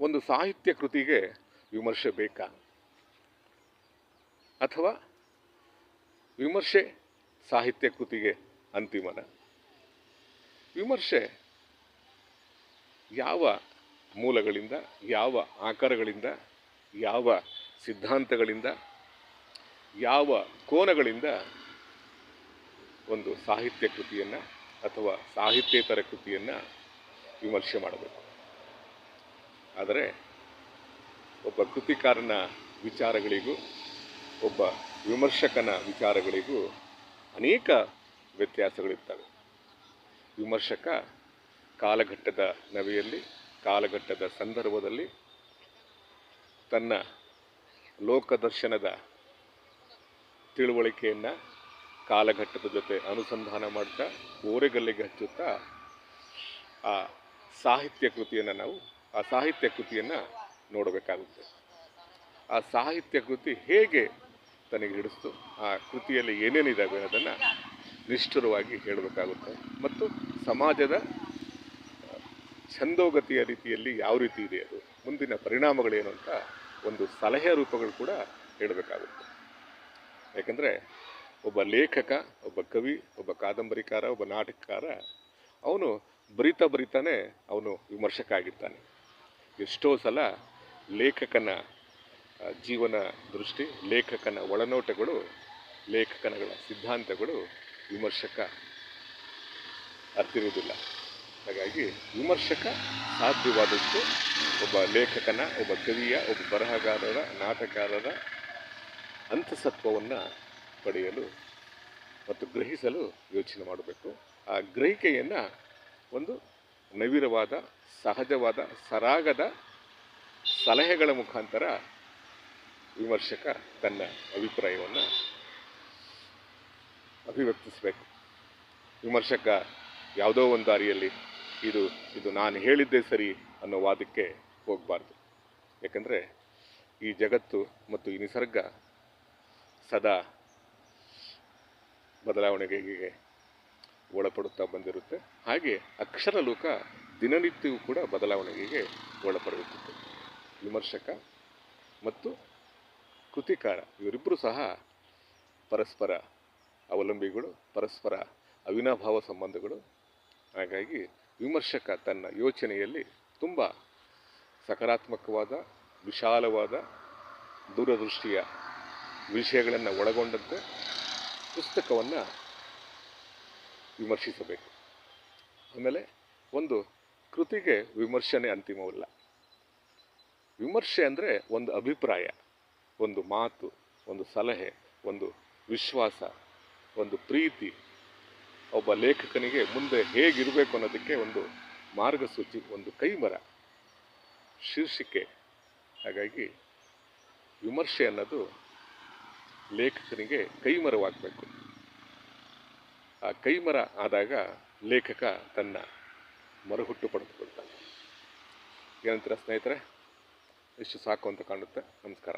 ಒಂದು ಸಾಹಿತ್ಯ ಕೃತಿಗೆ ವಿಮರ್ಶೆ ಬೇಕಾ? ಅಥವಾ ವಿಮರ್ಶೆ ಸಾಹಿತ್ಯ ಕೃತಿಗೆ ಅಂತಿಮನ? ವಿಮರ್ಶೆ ಯಾವ ಮೂಲಗಳಿಂದ, ಯಾವ ಆಕಾರಗಳಿಂದ, ಯಾವ ಸಿದ್ಧಾಂತಗಳಿಂದ, ಯಾವ ಕೋನಗಳಿಂದ ಒಂದು ಸಾಹಿತ್ಯ ಕೃತಿಯನ್ನು ಅಥವಾ ಸಾಹಿತ್ಯೇತರ ಕೃತಿಯನ್ನು ವಿಮರ್ಶೆ ಮಾಡಬೇಕು? ಆದರೆ ಒಬ್ಬ ಕೃತಿಕಾರನ ವಿಚಾರಗಳಿಗೂ, ಒಬ್ಬ ವಿಮರ್ಶಕನ ವಿಚಾರಗಳಿಗೂ ಅನೇಕ ವ್ಯತ್ಯಾಸಗಳಿರ್ತವೆ. ವಿಮರ್ಶಕ ಕಾಲಘಟ್ಟದ ನವೆಯಲ್ಲಿ, ಕಾಲಘಟ್ಟದ ಸಂದರ್ಭದಲ್ಲಿ ತನ್ನ ಲೋಕದರ್ಶನದ ತಿಳುವಳಿಕೆಯನ್ನು ಕಾಲಘಟ್ಟದ ಜೊತೆ ಅನುಸಂಧಾನ ಮಾಡ್ತಾ, ಓರೆಗಲ್ಲಿಗೆ ಹಚ್ಚುತ್ತಾ ಆ ಸಾಹಿತ್ಯ ಕೃತಿಯನ್ನು ನಾವು ಆ ಸಾಹಿತ್ಯ ಕೃತಿಯನ್ನು ನೋಡಬೇಕಾಗುತ್ತೆ. ಆ ಸಾಹಿತ್ಯ ಕೃತಿ ಹೇಗೆ ತನಗೆ ಹಿಡಿಸ್ತು, ಆ ಕೃತಿಯಲ್ಲಿ ಏನೇನಿದ್ದಾವೆ ಅದನ್ನು ನಿಷ್ಠುರವಾಗಿ ಹೇಳಬೇಕಾಗುತ್ತೆ. ಮತ್ತು ಸಮಾಜದ, ಛಂದೋಗತಿಯ ರೀತಿಯಲ್ಲಿ ಯಾವ ರೀತಿ ಇದೆ ಅದು, ಮುಂದಿನ ಪರಿಣಾಮಗಳೇನು ಅಂತ ಒಂದು ಸಲಹೆ ರೂಪಗಳು ಕೂಡ ಹೇಳಬೇಕಾಗುತ್ತೆ. ಯಾಕಂದರೆ ಒಬ್ಬ ಲೇಖಕ, ಒಬ್ಬ ಕವಿ, ಒಬ್ಬ ಕಾದಂಬರಿಕಾರ, ಒಬ್ಬ ನಾಟಕಕಾರ, ಅವನು ಬರಿತಾ ಬರಿತಾನೆ ಅವನು ವಿಮರ್ಶಕ ಆಗಿರ್ತಾನೆ. ಎಷ್ಟೋ ಸಲ ಲೇಖಕನ ಜೀವನ ದೃಷ್ಟಿ, ಲೇಖಕನ ಒಳನೋಟಗಳು, ಲೇಖಕನಗಳ ಸಿದ್ಧಾಂತಗಳು ವಿಮರ್ಶಕ ಅರ್ಥಿರುವುದಿಲ್ಲ ಹಾಗಾಗಿ ವಿಮರ್ಶಕ ಸಾಧ್ಯವಾದಷ್ಟು ಒಬ್ಬ ಲೇಖಕನ, ಒಬ್ಬ ಕವಿಯ, ಒಬ್ಬ ಬರಹಗಾರರ ನಾಟಕಾರರ ಅಂತಸತ್ವವನ್ನು ಪಡೆಯಲು ಮತ್ತು ಗ್ರಹಿಸಲು ಯೋಚನೆ ಮಾಡಬೇಕು. ಆ ಗ್ರಹಿಕೆಯನ್ನು ಒಂದು ನವಿರವಾದ, ಸಹಜವಾದ, ಸರಾಗದ ಸಲಹೆಗಳ ಮುಖಾಂತರ ವಿಮರ್ಶಕ ತನ್ನ ಅಭಿಪ್ರಾಯವನ್ನು ಅಭಿವ್ಯಕ್ತಿಸಬೇಕು. ವಿಮರ್ಶಕ ಯಾವುದೋ ಒಂದು ದಾರಿಯಲ್ಲಿ ಇದು ಇದು ನಾನು ಹೇಳಿದ್ದೇ ಸರಿ ಅನ್ನೋ ವಾದಕ್ಕೆ ಹೋಗಬಾರ್ದು. ಯಾಕಂದರೆ ಈ ಜಗತ್ತು ಮತ್ತು ಈ ನಿಸರ್ಗ ಸದಾ ಬದಲಾವಣೆಗೆ ಒಳಪಡುತ್ತಾ ಬಂದಿರುತ್ತೆ. ಹಾಗೆ ಅಕ್ಷರ ಲೋಕ ದಿನನಿತ್ಯವೂ ಕೂಡ ಬದಲಾವಣೆಗೆ ಒಳಪಡುತ್ತಿತ್ತು. ವಿಮರ್ಶಕ ಮತ್ತು ಕೃತಿಕಾರ ಇವರಿಬ್ಬರು ಸಹ ಪರಸ್ಪರ ಅವಲಂಬಿಗಳು, ಪರಸ್ಪರ ಅವಿನಾಭಾವ ಸಂಬಂಧಗಳು. ಹಾಗಾಗಿ ವಿಮರ್ಶಕ ತನ್ನ ಯೋಚನೆಯಲ್ಲಿ ತುಂಬ ಸಕಾರಾತ್ಮಕವಾದ, ವಿಶಾಲವಾದ ದೂರದೃಷ್ಟಿಯ ವಿಷಯಗಳನ್ನು ಒಳಗೊಂಡಂತೆ ಪುಸ್ತಕವನ್ನು ವಿಮರ್ಶಿಸಬೇಕು. ಆಮೇಲೆ ಒಂದು ಕೃತಿಗೆ ವಿಮರ್ಶನೆ ಅಂತಿಮವಲ್ಲ. ವಿಮರ್ಶೆ ಅಂದರೆ ಒಂದು ಅಭಿಪ್ರಾಯ, ಒಂದು ಮಾತು, ಒಂದು ಸಲಹೆ, ಒಂದು ವಿಶ್ವಾಸ, ಒಂದು ಪ್ರೀತಿ. ಒಬ್ಬ ಲೇಖಕನಿಗೆ ಮುಂದೆ ಹೇಗಿರಬೇಕು ಅನ್ನೋದಕ್ಕೆ ಒಂದು ಮಾರ್ಗಸೂಚಿ, ಒಂದು ಕೈಮರ, ಶೀರ್ಷಿಕೆ. ಹಾಗಾಗಿ ವಿಮರ್ಶೆ ಅನ್ನೋದು ಲೇಖಕನಿಗೆ ಕೈಮರವಾಗಬೇಕು. ಆ ಕೈಮರ ಆದಾಗ ಲೇಖಕ ತನ್ನ ಮರುಹುಟ್ಟು ಪಡೆದುಕೊಳ್ತಾನೆ. ಏನಂತೀರ ಸ್ನೇಹಿತರೆ? ಇಷ್ಟು ಸಾಕು ಅಂತ ಕಾಣುತ್ತೆ. ನಮಸ್ಕಾರ.